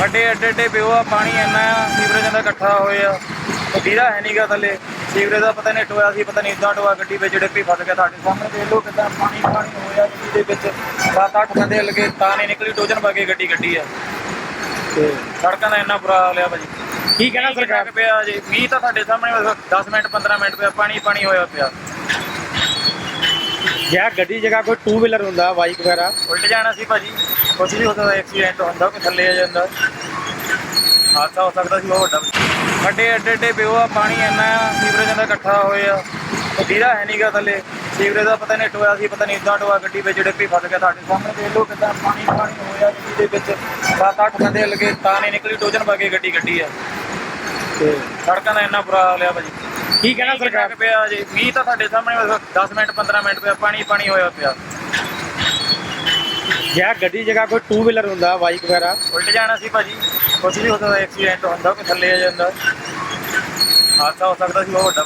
ਖੱਡੇ ਐਡੇ ਐਡੇ ਪਿਓ ਆ ਪਾਣੀ ਇੰਨਾ ਆ ਸੀਵਰੇਜ ਦਾ ਇਕੱਠਾ ਹੋਇਆ ਵੀਰਾ ਹੈ ਨਹੀਂਗਾ ਥੱਲੇ ਸੀਵਰੇਜ ਦਾ ਪਤਾ ਨਹੀਂ ਟੋਇਆ ਸੀ ਪਤਾ ਨਹੀਂ ਇਦਾਂ ਟੋਆ ਗੱਡੀ ਵਿੱਚ ਡਿੱਪੀ ਫਸ ਗਿਆ ਤੁਹਾਡੇ ਸਾਹਮਣੇ। ਦੇਖ ਲਓ ਕਿਦਾਂ ਪਾਣੀ ਪਾਣੀ ਹੋਇਆ ਗੱਡੀ ਦੇ ਵਿੱਚ। ਸੱਤ ਅੱਠ ਬੰਦੇ ਲੱਗੇ ਤਾਂ ਨਹੀਂ ਨਿਕਲੀ ਟੋਜਨ ਪਾ ਕੇ ਗੱਡੀ ਕੱਢੀ ਆ। ਤੇ ਸੜਕਾਂ ਦਾ ਇੰਨਾ ਬੁਰਾ ਹਾਲ ਆ ਭਾਜੀ। ਕੀ ਕਹਿਣਾ ਸਰਕਾਰ? ਪਿਆ ਜੀ? ਮੀਂਹ ਤਾਂ ਤੁਹਾਡੇ ਸਾਹਮਣੇ ਬਸ 10 ਮਿੰਟ 15 ਮਿੰਟ ਪਿਆ ਪਾਣੀ ਪਾਣੀ ਹੋਇਆ ਪਿਆ। ਜਾਂ ਗੱਡੀ ਜਗ੍ਹਾ ਕੋਈ ਟੂ ਵੀਲਰ ਹੁੰਦਾ ਬਾਈਕ ਵਗੈਰਾ। ਉਲਟ ਜਾਣਾ ਸੀ ਭਾਜੀ। ਕੁਛ ਵੀ ਹੋ ਸਕਦਾ ਐਕਸੀਡੈਂਟ ਹੁੰਦਾ ਕੋਈ ਥੱਲੇ ਆ ਜਾਂਦਾ। ਹਾਦਸਾ ਹੋ ਸਕਦਾ ਸੀ ਬਹੁਤ ਵੱਡਾ। ਖੱਡੇ ਐਡੇ ਐਡੇ ਪਿਓ ਆ ਪਾਣੀ ਇੰਨਾ ਸੀਵਰੇਜ ਦਾ ਇਕੱਠਾ ਹੋਇਆ ਵੀਰਾ ਹੈ ਨਹੀਂਗਾ ਥੱਲੇ। ਸੀਵਰੇਜ ਦਾ ਪਤਾ ਨਹੀਂ ਟੋਇਆ ਸੀ ਪਤਾ ਨਹੀਂ ਇਦਾਂ ਟੋਆ ਗੱਡੀ ਵਿੱਚ ਡਿੱਪੀ ਫਸ ਗਿਆ ਤੁਹਾਡੇ ਸਾਹਮਣੇ। ਦੇਖ ਲਓ ਕਿਦਾਂ ਪਾਣੀ ਪਾਣੀ ਹੋਇਆ ਗੱਡੀ ਦੇ ਵਿੱਚ। ਸੱਤ ਅੱਠ ਬੰਦੇ ਲੱਗੇ ਤਾਂ ਨਹੀਂ ਨਿਕਲੀ ਟੋਜਨ ਪਾ ਕੇ ਗੱਡੀ ਕੱਢੀ ਆ। ਤੇ ਸੜਕਾਂ ਦਾ ਇੰਨਾ ਬੁਰਾ ਹਾਲ ਆ ਭਾਜੀ। ਕੀ ਕਹਿਣਾ ਸਰਕਾਰ? ਪਿਆ ਜੀ। ਮੀਂਹ ਤਾਂ ਤੁਹਾਡੇ ਸਾਹਮਣੇ ਬਸ 10 ਮਿੰਟ 15 ਮਿੰਟ ਪਿਆ। ਪਾਣੀ ਪਾਣੀ ਹੋਇਆ ਪਿਆ। ਜਾਂ ਗੱਡੀ ਜਗ੍ਹਾ ਕੋਈ ਟੂ ਵੀਲਰ ਹੁੰਦਾ ਬਾਈਕ ਵਗੈਰਾ? ਉਲਟ ਜਾਣਾ ਸੀ ਭਾਜੀ। ਕੁਛ ਵੀ ਹੋ ਸਕਦਾ ਐਕਸੀਡੈਂਟ ਹੁੰਦਾ ਕੋਈ ਥੱਲੇ ਆ ਜਾਂਦਾ। ਹਾਦਸਾ ਹੋ ਸਕਦਾ ਸੀ ਬਹੁਤ ਵੱਡਾ